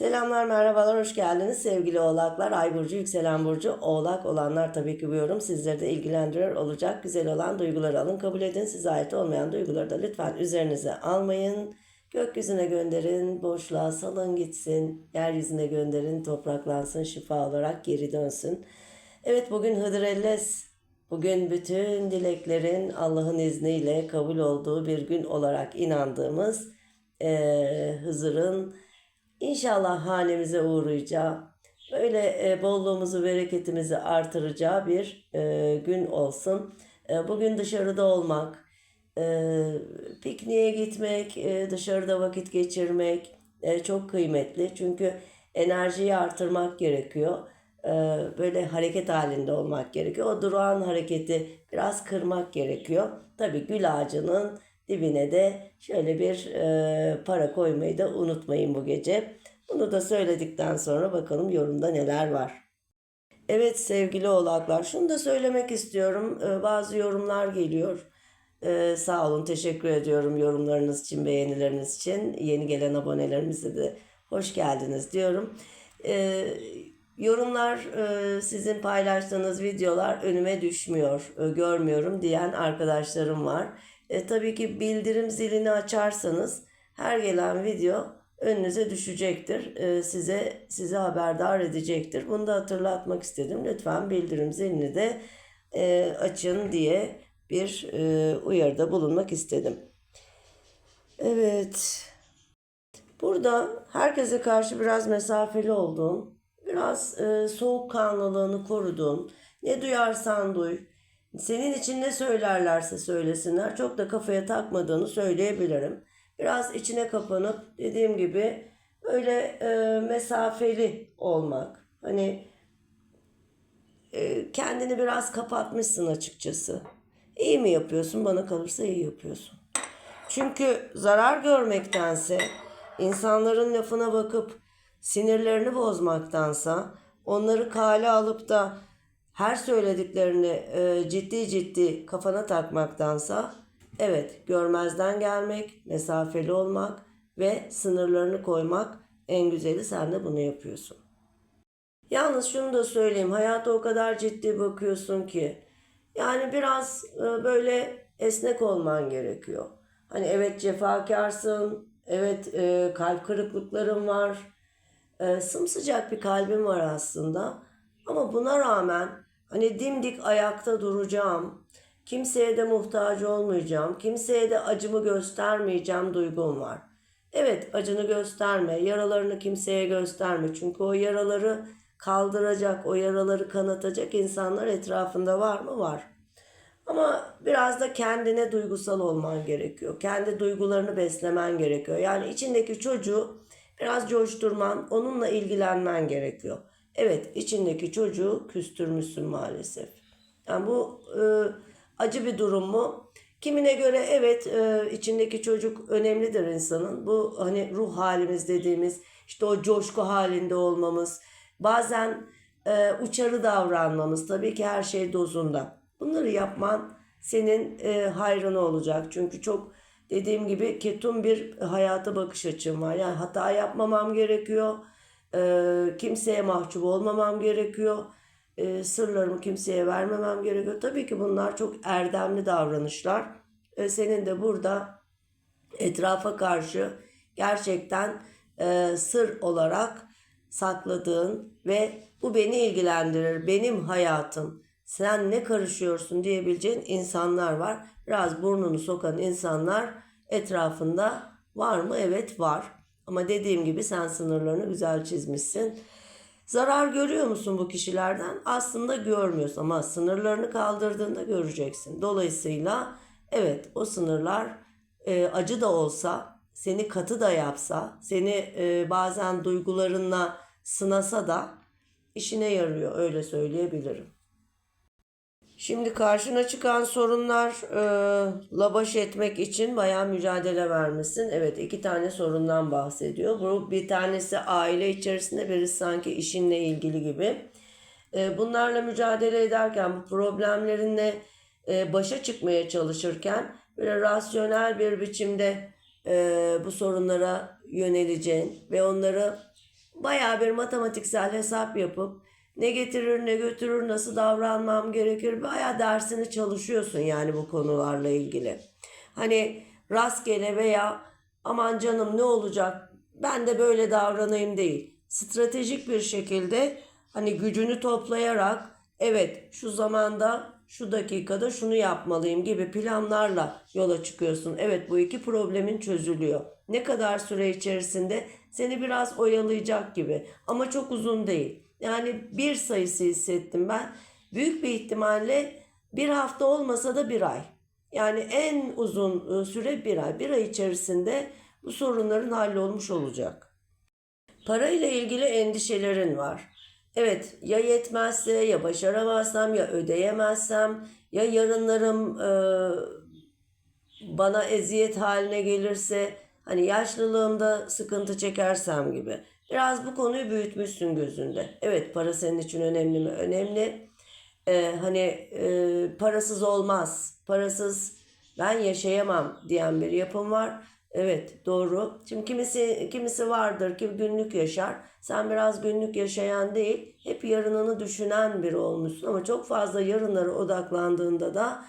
Selamlar, merhabalar, hoş geldiniz sevgili oğlaklar. Ay burcu, yükselen burcu, oğlak olanlar tabii ki bu yorum sizleri de ilgilendiriyor olacak. Güzel olan duyguları alın, kabul edin. Size ait olmayan duyguları da lütfen üzerinize almayın. Gökyüzüne gönderin, boşluğa salın gitsin. Yeryüzüne gönderin, topraklansın, şifa olarak geri dönsün. Evet bugün Hıdrellez. Bugün bütün dileklerin Allah'ın izniyle kabul olduğu bir gün olarak inandığımız eee Hızır'ın İnşallah hanemize uğrayacağı, böyle e, bolluğumuzu, bereketimizi artıracağı bir e, gün olsun. E, bugün dışarıda olmak, e, pikniğe gitmek, e, dışarıda vakit geçirmek e, çok kıymetli. Çünkü enerjiyi artırmak gerekiyor. E, böyle hareket halinde olmak gerekiyor. O durağan hareketi biraz kırmak gerekiyor. Tabii gül ağacının dibine de şöyle bir e, para koymayı da unutmayın bu gece. Bunu da söyledikten sonra bakalım yorumda neler var. Evet sevgili oğlaklar şunu da söylemek istiyorum. E, bazı yorumlar geliyor. E, sağ olun teşekkür ediyorum yorumlarınız için, beğenileriniz için. Yeni gelen abonelerimize de hoş geldiniz diyorum. E, yorumlar e, sizin paylaştığınız videolar önüme düşmüyor, e, görmüyorum diyen arkadaşlarım var. E, tabii ki bildirim zilini açarsanız her gelen video önünüze düşecektir. E, size size haberdar edecektir. Bunu da hatırlatmak istedim. Lütfen bildirim zilini de e, açın diye bir e, uyarıda bulunmak istedim. Evet. Burada herkese karşı biraz mesafeli olduğum, biraz e, soğukkanlılığını koruduğum, ne duyarsan duy, senin için ne söylerlerse söylesinler çok da kafaya takmadığını söyleyebilirim. Biraz içine kapanıp dediğim gibi öyle e, mesafeli olmak. Hani e, kendini biraz kapatmışsın açıkçası. İyi mi yapıyorsun? Bana kalırsa iyi yapıyorsun. Çünkü zarar görmektense insanların lafına bakıp sinirlerini bozmaktansa onları kale alıp da her söylediklerini e, ciddi ciddi kafana takmaktansa evet görmezden gelmek, mesafeli olmak ve sınırlarını koymak en güzeli sen de bunu yapıyorsun. Yalnız şunu da söyleyeyim hayata o kadar ciddi bakıyorsun ki yani biraz e, böyle esnek olman gerekiyor. Hani evet cefakarsın, evet e, kalp kırıklıkların var, e, sımsıcak bir kalbin var aslında. Ama buna rağmen hani dimdik ayakta duracağım, kimseye de muhtaç olmayacağım, kimseye de acımı göstermeyeceğim duygum var. Evet acını gösterme, yaralarını kimseye gösterme. Çünkü o yaraları kaldıracak, o yaraları kanatacak insanlar etrafında var mı? Var. Ama biraz da kendine duygusal olman gerekiyor. Kendi duygularını beslemen gerekiyor. Yani içindeki çocuğu biraz coşturman, onunla ilgilenmen gerekiyor. Evet, içindeki çocuğu küstürmüşsün maalesef. Yani bu e, acı bir durum mu? Kimine göre evet e, içindeki çocuk önemlidir insanın. Bu hani ruh halimiz dediğimiz işte o coşku halinde olmamız. Bazen e, uçarı davranmamız tabii ki her şey dozunda. Bunları yapman senin e, hayrına olacak. Çünkü çok dediğim gibi ketum bir hayata bakış açım var. Yani hata yapmamam gerekiyor. E, kimseye mahcup olmamam gerekiyor. E, sırlarımı kimseye vermemem gerekiyor. Tabii ki bunlar çok erdemli davranışlar. E, senin de burada etrafa karşı gerçekten e, sır olarak sakladığın ve bu beni ilgilendirir, benim hayatım, sen ne karışıyorsun diyebileceğin insanlar var. Biraz burnunu sokan insanlar etrafında var mı? Evet var. Ama dediğim gibi sen sınırlarını güzel çizmişsin. Zarar görüyor musun bu kişilerden? Aslında görmüyorsun ama sınırlarını kaldırdığında göreceksin. Dolayısıyla evet o sınırlar e, acı da olsa, seni katı da yapsa, seni e, bazen duygularınla sınasa da işine yarıyor öyle söyleyebilirim. Şimdi karşına çıkan sorunlarla baş etmek için bayağı mücadele vermişsin. Evet iki tane sorundan bahsediyor. Bu bir tanesi aile içerisinde birisi sanki işinle ilgili gibi. E, bunlarla mücadele ederken bu problemlerinle e, başa çıkmaya çalışırken böyle rasyonel bir biçimde e, bu sorunlara yöneleceğin ve onları Bayağı bir matematiksel hesap yapıp ne getirir ne götürür nasıl davranmam gerekir bayağı dersini çalışıyorsun yani bu konularla ilgili. Hani rastgele veya aman canım ne olacak ben de böyle davranayım değil. Stratejik bir şekilde hani gücünü toplayarak evet şu zamanda şu dakikada şunu yapmalıyım gibi planlarla yola çıkıyorsun. Evet bu iki problemin çözülüyor. Ne kadar süre içerisinde seni biraz oyalayacak gibi ama çok uzun değil. Yani bir sayısı hissettim ben. Büyük bir ihtimalle bir hafta olmasa da bir ay. Yani en uzun e, süre bir ay. Bir ay içerisinde bu sorunların hallolmuş olacak. Para ile ilgili endişelerin var. Evet ya yetmezse ya başaramazsam ya ödeyemezsem ya yarınlarım e, bana eziyet haline gelirse hani yaşlılığımda sıkıntı çekersem gibi. Biraz bu konuyu büyütmüşsün gözünde. Evet para senin için önemli mi? Önemli. Ee, hani e, parasız olmaz. Parasız ben yaşayamam diyen bir yapım var. Evet doğru. Şimdi kimisi kimisi vardır ki günlük yaşar. Sen biraz günlük yaşayan değil, hep yarınını düşünen biri olmuşsun ama çok fazla yarınlara odaklandığında da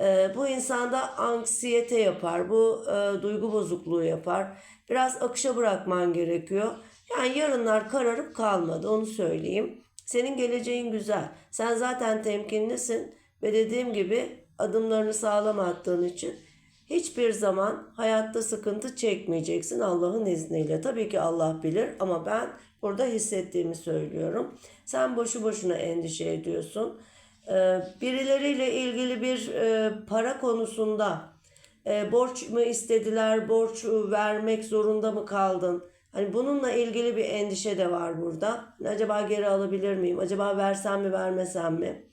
e, bu insanda anksiyete yapar, bu e, duygu bozukluğu yapar. Biraz akışa bırakman gerekiyor. Yani yarınlar kararıp kalmadı onu söyleyeyim. Senin geleceğin güzel. Sen zaten temkinlisin ve dediğim gibi adımlarını sağlam attığın için hiçbir zaman hayatta sıkıntı çekmeyeceksin Allah'ın izniyle. Tabii ki Allah bilir ama ben burada hissettiğimi söylüyorum. Sen boşu boşuna endişe ediyorsun. Ee, birileriyle ilgili bir e, para konusunda e, borç mu istediler, borç vermek zorunda mı kaldın? Hani bununla ilgili bir endişe de var burada. Acaba geri alabilir miyim? Acaba versem mi vermesem mi?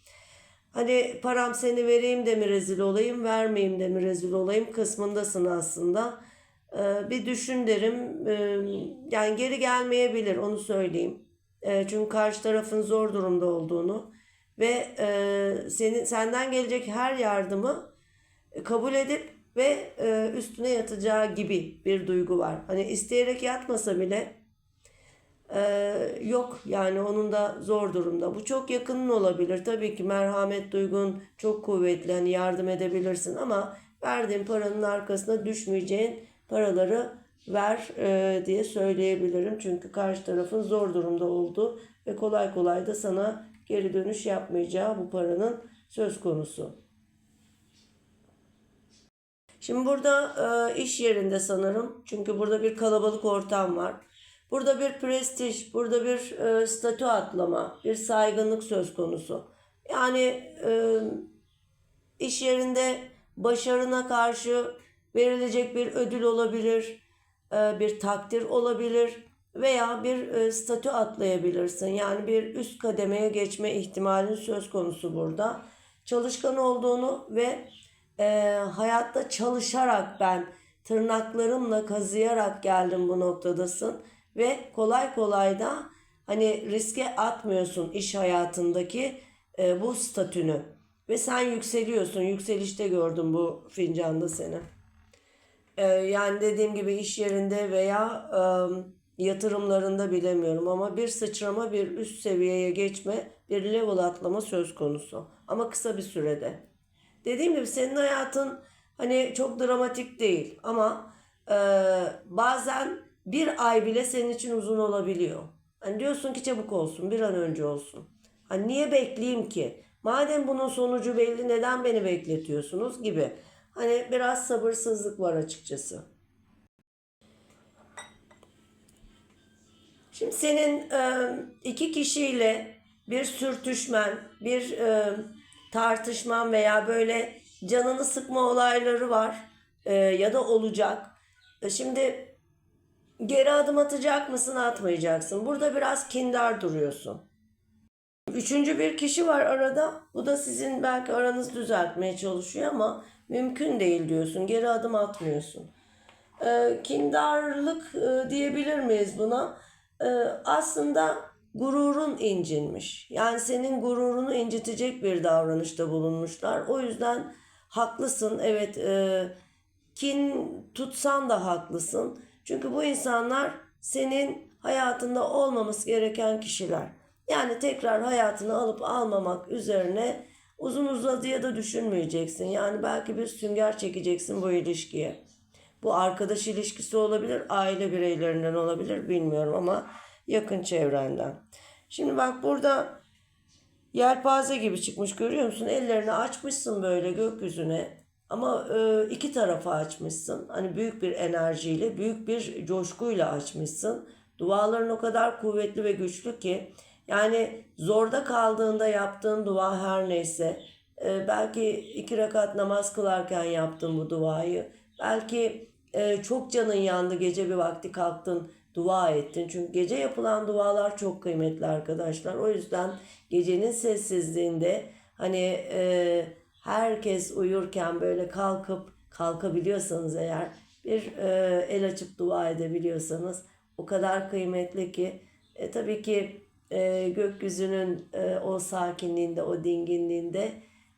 Hani param seni vereyim de mi rezil olayım, vermeyeyim de mi rezil olayım kısmındasın aslında. Ee, bir düşün derim. Ee, yani geri gelmeyebilir onu söyleyeyim. Ee, çünkü karşı tarafın zor durumda olduğunu ve e, senin senden gelecek her yardımı kabul edip ve e, üstüne yatacağı gibi bir duygu var. Hani isteyerek yatmasa bile e, yok yani onun da zor durumda. Bu çok yakının olabilir. Tabii ki merhamet duygun çok kuvvetli. Hani yardım edebilirsin ama verdiğin paranın arkasına düşmeyeceğin paraları ver e, diye söyleyebilirim. Çünkü karşı tarafın zor durumda olduğu ve kolay kolay da sana geri dönüş yapmayacağı bu paranın söz konusu. Şimdi burada e, iş yerinde sanırım. Çünkü burada bir kalabalık ortam var. Burada bir prestij, burada bir e, statü atlama, bir saygınlık söz konusu. Yani e, iş yerinde başarına karşı verilecek bir ödül olabilir, e, bir takdir olabilir veya bir e, statü atlayabilirsin. Yani bir üst kademeye geçme ihtimalin söz konusu burada. Çalışkan olduğunu ve e, hayatta çalışarak ben tırnaklarımla kazıyarak geldim bu noktadasın ve kolay kolay da hani riske atmıyorsun iş hayatındaki e, bu statünü ve sen yükseliyorsun yükselişte gördüm bu fincanda seni. E, yani dediğim gibi iş yerinde veya e, yatırımlarında bilemiyorum ama bir sıçrama bir üst seviyeye geçme bir level atlama söz konusu ama kısa bir sürede. Dediğim gibi senin hayatın hani çok dramatik değil ama e, bazen bir ay bile senin için uzun olabiliyor. Hani diyorsun ki çabuk olsun, bir an önce olsun. Hani niye bekleyeyim ki? Madem bunun sonucu belli neden beni bekletiyorsunuz gibi. Hani biraz sabırsızlık var açıkçası. Şimdi senin e, iki kişiyle bir sürtüşmen, bir e, tartışman veya böyle canını sıkma olayları var e, ya da olacak. E, şimdi geri adım atacak mısın atmayacaksın. Burada biraz kindar duruyorsun. Üçüncü bir kişi var arada. Bu da sizin belki aranızı düzeltmeye çalışıyor ama mümkün değil diyorsun. Geri adım atmıyorsun. E, kindarlık e, diyebilir miyiz buna? E, aslında gururun incinmiş. Yani senin gururunu incitecek bir davranışta bulunmuşlar. O yüzden haklısın. Evet e, kin tutsan da haklısın. Çünkü bu insanlar senin hayatında olmaması gereken kişiler. Yani tekrar hayatını alıp almamak üzerine uzun uzadıya da düşünmeyeceksin. Yani belki bir sünger çekeceksin bu ilişkiye. Bu arkadaş ilişkisi olabilir, aile bireylerinden olabilir bilmiyorum ama yakın çevrenden. Şimdi bak burada yelpaze gibi çıkmış görüyor musun? Ellerini açmışsın böyle gökyüzüne. Ama e, iki tarafa açmışsın. Hani büyük bir enerjiyle, büyük bir coşkuyla açmışsın. Duaların o kadar kuvvetli ve güçlü ki yani zorda kaldığında yaptığın dua her neyse e, belki iki rekat namaz kılarken yaptın bu duayı. Belki e, çok canın yandı gece bir vakti kalktın dua ettin. Çünkü gece yapılan dualar çok kıymetli arkadaşlar. O yüzden gecenin sessizliğinde hani e, herkes uyurken böyle kalkıp kalkabiliyorsanız eğer bir e, el açıp dua edebiliyorsanız o kadar kıymetli ki e, tabii ki e, gökyüzünün e, o sakinliğinde o dinginliğinde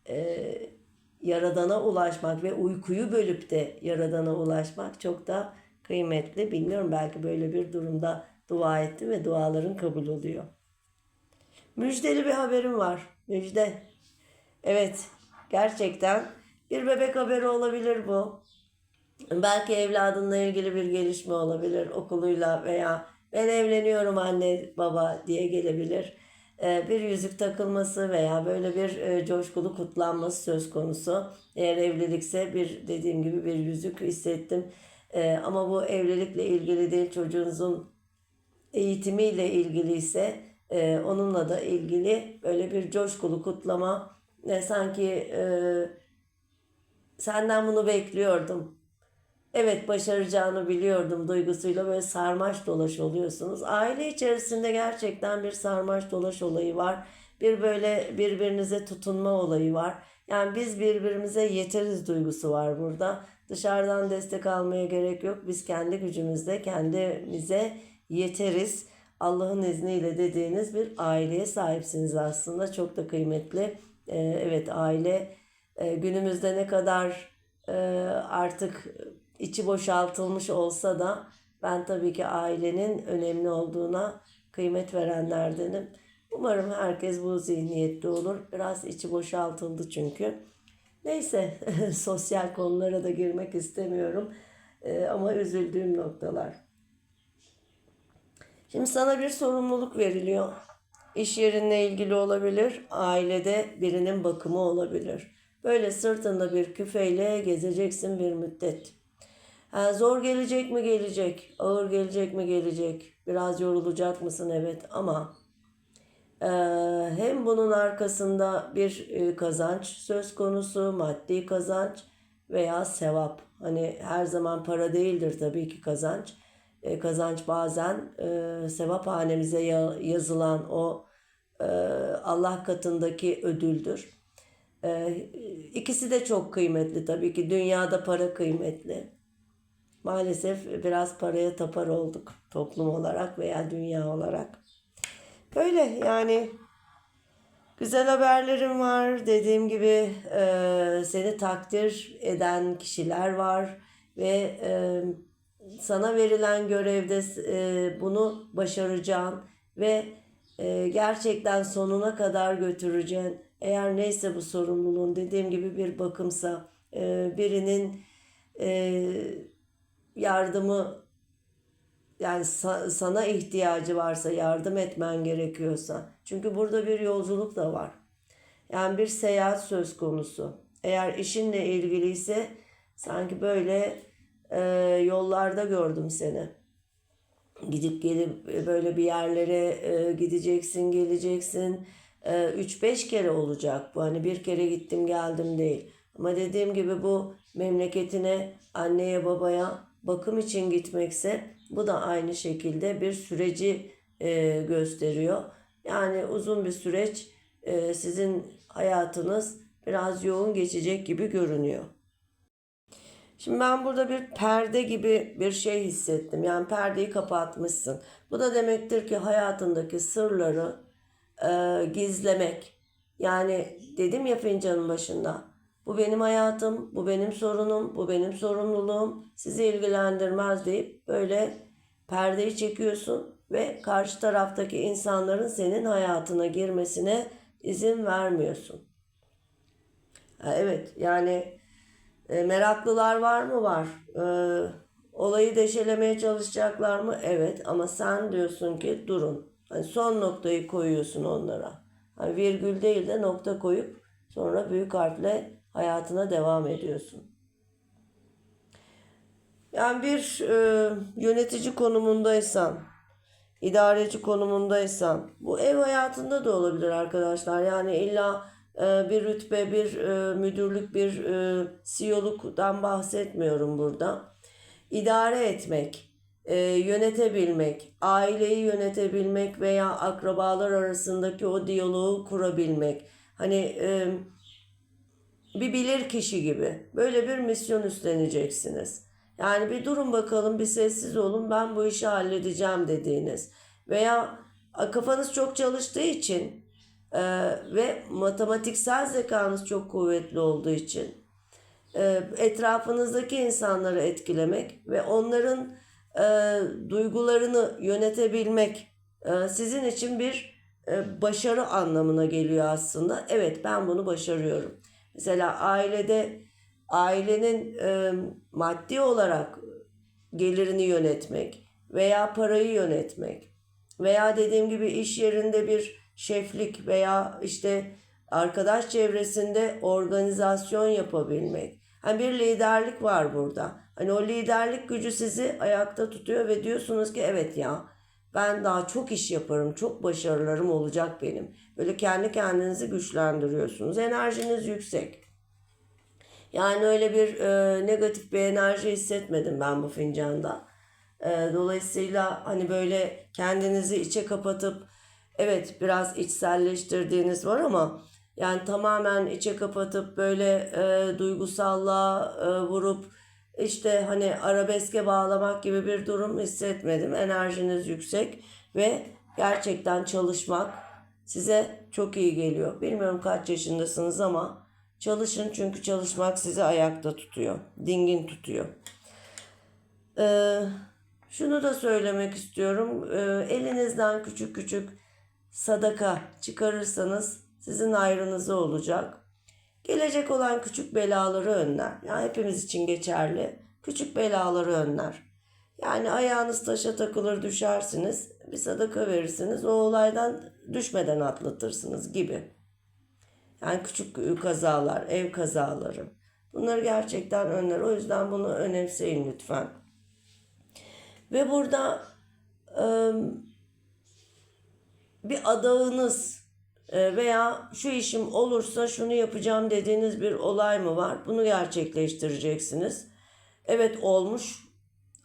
e, yaradana ulaşmak ve uykuyu bölüp de yaradana ulaşmak çok da kıymetli. Bilmiyorum belki böyle bir durumda dua etti ve duaların kabul oluyor. Müjdeli bir haberim var. Müjde. Evet, gerçekten bir bebek haberi olabilir bu. Belki evladınla ilgili bir gelişme olabilir okuluyla veya ben evleniyorum anne baba diye gelebilir. Ee, bir yüzük takılması veya böyle bir e, coşkulu kutlanması söz konusu. Eğer evlilikse bir dediğim gibi bir yüzük hissettim. Ee, ama bu evlilikle ilgili değil çocuğunuzun eğitimiyle ilgili ise e, onunla da ilgili böyle bir coşkulu kutlama e, sanki e, senden bunu bekliyordum. Evet başaracağını biliyordum duygusuyla böyle sarmaş dolaş oluyorsunuz. Aile içerisinde gerçekten bir sarmaş dolaş olayı var. Bir böyle birbirinize tutunma olayı var. Yani biz birbirimize yeteriz duygusu var burada. Dışarıdan destek almaya gerek yok. Biz kendi gücümüzle kendimize yeteriz. Allah'ın izniyle dediğiniz bir aileye sahipsiniz aslında. Çok da kıymetli. Ee, evet aile e, günümüzde ne kadar e, artık içi boşaltılmış olsa da ben tabii ki ailenin önemli olduğuna kıymet verenlerdenim. Umarım herkes bu zihniyette olur. Biraz içi boşaltıldı çünkü. Neyse sosyal konulara da girmek istemiyorum. Ee, ama üzüldüğüm noktalar. Şimdi sana bir sorumluluk veriliyor. İş yerinle ilgili olabilir, ailede birinin bakımı olabilir. Böyle sırtında bir küfeyle gezeceksin bir müddet. Ha, zor gelecek mi gelecek, ağır gelecek mi gelecek, biraz yorulacak mısın evet ama hem bunun arkasında bir e, kazanç söz konusu, maddi kazanç veya sevap. Hani her zaman para değildir tabii ki kazanç. E, kazanç bazen e, sevap hanemize ya- yazılan o Allah katındaki ödüldür. İkisi de çok kıymetli tabii ki. Dünyada para kıymetli. Maalesef biraz paraya tapar olduk toplum olarak veya dünya olarak. Böyle yani güzel haberlerim var. Dediğim gibi e, seni takdir eden kişiler var ve e, sana verilen görevde e, bunu başaracağın ve e, gerçekten sonuna kadar götüreceğin. Eğer neyse bu sorumluluğun dediğim gibi bir bakımsa e, birinin e, yardımı yani sa- sana ihtiyacı varsa yardım etmen gerekiyorsa. Çünkü burada bir yolculuk da var. Yani bir seyahat söz konusu. Eğer işinle ilgiliyse sanki böyle e, yollarda gördüm seni. Gidip gelip e, böyle bir yerlere e, gideceksin, geleceksin. E, 3-5 kere olacak bu. Hani bir kere gittim geldim değil. Ama dediğim gibi bu memleketine, anneye, babaya bakım için gitmekse bu da aynı şekilde bir süreci e, gösteriyor. Yani uzun bir süreç e, sizin hayatınız biraz yoğun geçecek gibi görünüyor. Şimdi ben burada bir perde gibi bir şey hissettim. Yani perdeyi kapatmışsın. Bu da demektir ki hayatındaki sırları e, gizlemek. Yani dedim ya fincanın başında. Bu benim hayatım, bu benim sorunum, bu benim sorumluluğum. Sizi ilgilendirmez deyip böyle perdeyi çekiyorsun ve karşı taraftaki insanların senin hayatına girmesine izin vermiyorsun. Evet yani e, meraklılar var mı? Var. E, olayı deşelemeye çalışacaklar mı? Evet ama sen diyorsun ki durun. Hani son noktayı koyuyorsun onlara. Hani virgül değil de nokta koyup sonra büyük harfle hayatına devam ediyorsun. Yani bir e, yönetici konumundaysan, idareci konumundaysan, bu ev hayatında da olabilir arkadaşlar. Yani illa e, bir rütbe, bir e, müdürlük, bir e, CEO'luktan bahsetmiyorum burada. İdare etmek, e, yönetebilmek, aileyi yönetebilmek veya akrabalar arasındaki o diyaloğu kurabilmek. Hani e, bir bilir kişi gibi böyle bir misyon üstleneceksiniz. Yani bir durun bakalım, bir sessiz olun, ben bu işi halledeceğim dediğiniz. Veya kafanız çok çalıştığı için e, ve matematiksel zekanız çok kuvvetli olduğu için e, etrafınızdaki insanları etkilemek ve onların e, duygularını yönetebilmek e, sizin için bir e, başarı anlamına geliyor aslında. Evet ben bunu başarıyorum. Mesela ailede ailenin e, maddi olarak gelirini yönetmek veya parayı yönetmek veya dediğim gibi iş yerinde bir şeflik veya işte arkadaş çevresinde organizasyon yapabilmek. Hani bir liderlik var burada. Hani o liderlik gücü sizi ayakta tutuyor ve diyorsunuz ki evet ya ben daha çok iş yaparım, çok başarılarım olacak benim. Böyle kendi kendinizi güçlendiriyorsunuz. Enerjiniz yüksek. Yani öyle bir e, negatif bir enerji hissetmedim ben bu fincanda. E, dolayısıyla hani böyle kendinizi içe kapatıp evet biraz içselleştirdiğiniz var ama yani tamamen içe kapatıp böyle e, duygusallığa e, vurup işte hani arabeske bağlamak gibi bir durum hissetmedim. Enerjiniz yüksek ve gerçekten çalışmak size çok iyi geliyor. Bilmiyorum kaç yaşındasınız ama çalışın çünkü çalışmak sizi ayakta tutuyor. Dingin tutuyor. Ee, şunu da söylemek istiyorum. Ee, elinizden küçük küçük sadaka çıkarırsanız sizin hayrınıza olacak. Gelecek olan küçük belaları önler. Yani hepimiz için geçerli. Küçük belaları önler. Yani ayağınız taşa takılır düşersiniz. Bir sadaka verirsiniz. O olaydan düşmeden atlatırsınız gibi. Yani küçük kazalar, ev kazaları. Bunları gerçekten önler. O yüzden bunu önemseyin lütfen. Ve burada bir adağınız veya şu işim olursa şunu yapacağım dediğiniz bir olay mı var? Bunu gerçekleştireceksiniz. Evet olmuş.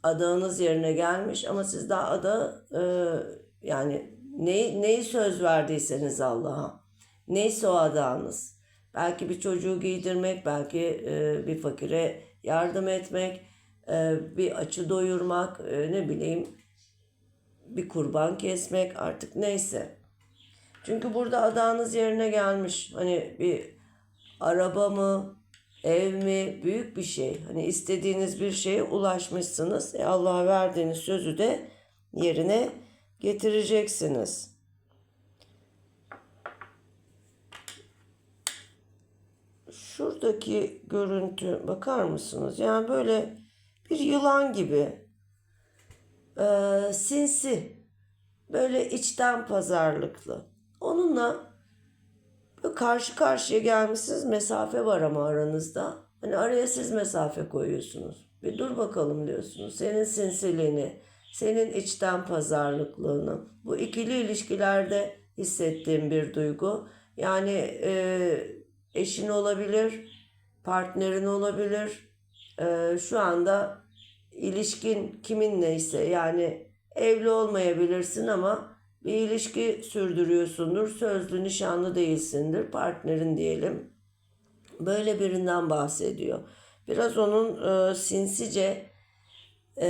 Adağınız yerine gelmiş ama siz daha ada e, yani neyi, neyi söz verdiyseniz Allah'a. Neyse o adağınız. Belki bir çocuğu giydirmek, belki e, bir fakire yardım etmek, bir açı doyurmak, ne bileyim bir kurban kesmek artık neyse. Çünkü burada adağınız yerine gelmiş. Hani bir araba mı, ev mi, büyük bir şey. Hani istediğiniz bir şeye ulaşmışsınız. E Allah'a verdiğiniz sözü de yerine getireceksiniz. Şuradaki görüntü bakar mısınız? Yani böyle bir yılan gibi e, sinsi böyle içten pazarlıklı. Onunla karşı karşıya gelmişsiniz mesafe var ama aranızda. Hani araya siz mesafe koyuyorsunuz. Bir dur bakalım diyorsunuz. Senin sinsiliğini, senin içten pazarlıklığını. Bu ikili ilişkilerde hissettiğim bir duygu. Yani e, eşin olabilir, partnerin olabilir. E, şu anda ilişkin kimin neyse yani evli olmayabilirsin ama bir ilişki sürdürüyorsundur. Sözlü nişanlı değilsindir. Partnerin diyelim. Böyle birinden bahsediyor. Biraz onun e, sinsice e,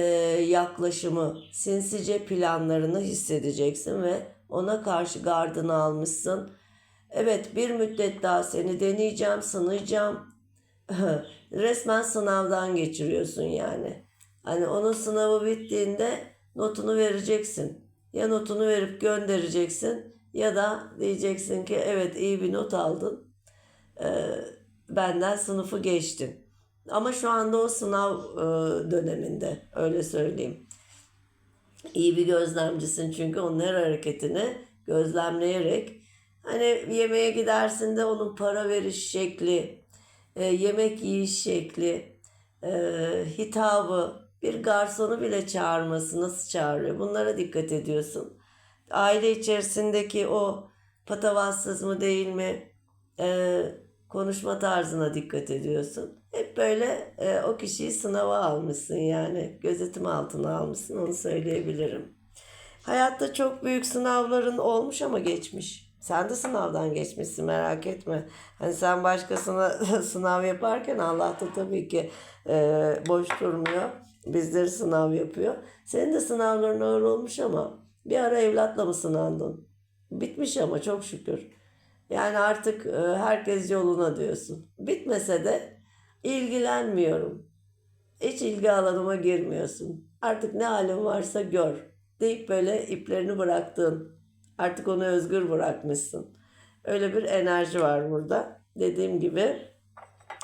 yaklaşımı, sinsice planlarını hissedeceksin ve ona karşı gardını almışsın. Evet bir müddet daha seni deneyeceğim, sınayacağım. Resmen sınavdan geçiriyorsun yani. Hani onun sınavı bittiğinde notunu vereceksin. Ya notunu verip göndereceksin ya da diyeceksin ki evet iyi bir not aldın. Ee, benden sınıfı geçtin. Ama şu anda o sınav e, döneminde öyle söyleyeyim. İyi bir gözlemcisin çünkü onun her hareketini gözlemleyerek hani yemeğe gidersin de onun para veriş şekli, e, yemek yiyiş şekli, e, hitabı, bir garsonu bile çağırması nasıl çağırıyor bunlara dikkat ediyorsun. Aile içerisindeki o patavatsız mı değil mi e, konuşma tarzına dikkat ediyorsun. Hep böyle e, o kişiyi sınava almışsın yani gözetim altına almışsın onu söyleyebilirim. Hayatta çok büyük sınavların olmuş ama geçmiş. Sen de sınavdan geçmişsin merak etme. Hani sen başkasına sınav yaparken Allah da tabii ki e, boş durmuyor. Bizleri sınav yapıyor. Senin de sınavların ağır olmuş ama bir ara evlatla mı sınandın? Bitmiş ama çok şükür. Yani artık e, herkes yoluna diyorsun. Bitmese de ilgilenmiyorum. Hiç ilgi alanıma girmiyorsun. Artık ne halin varsa gör deyip böyle iplerini bıraktın. Artık onu özgür bırakmışsın. Öyle bir enerji var burada. Dediğim gibi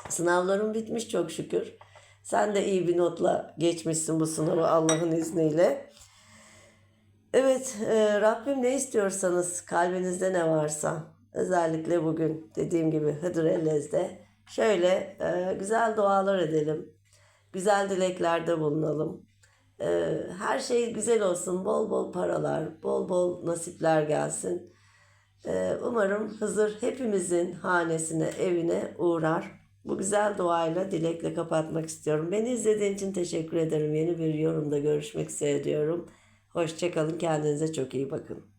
sınavların bitmiş çok şükür. Sen de iyi bir notla geçmişsin bu sınavı Allah'ın izniyle. Evet, e, Rabbim ne istiyorsanız, kalbinizde ne varsa, özellikle bugün dediğim gibi Hıdır Ellez'de şöyle e, güzel dualar edelim. Güzel dileklerde bulunalım. E, her şey güzel olsun, bol bol paralar, bol bol nasipler gelsin. E, umarım Hızır hepimizin hanesine, evine uğrar. Bu güzel duayla, dilekle kapatmak istiyorum. Beni izlediğin için teşekkür ederim. Yeni bir yorumda görüşmek üzere diyorum. Hoşçakalın. Kendinize çok iyi bakın.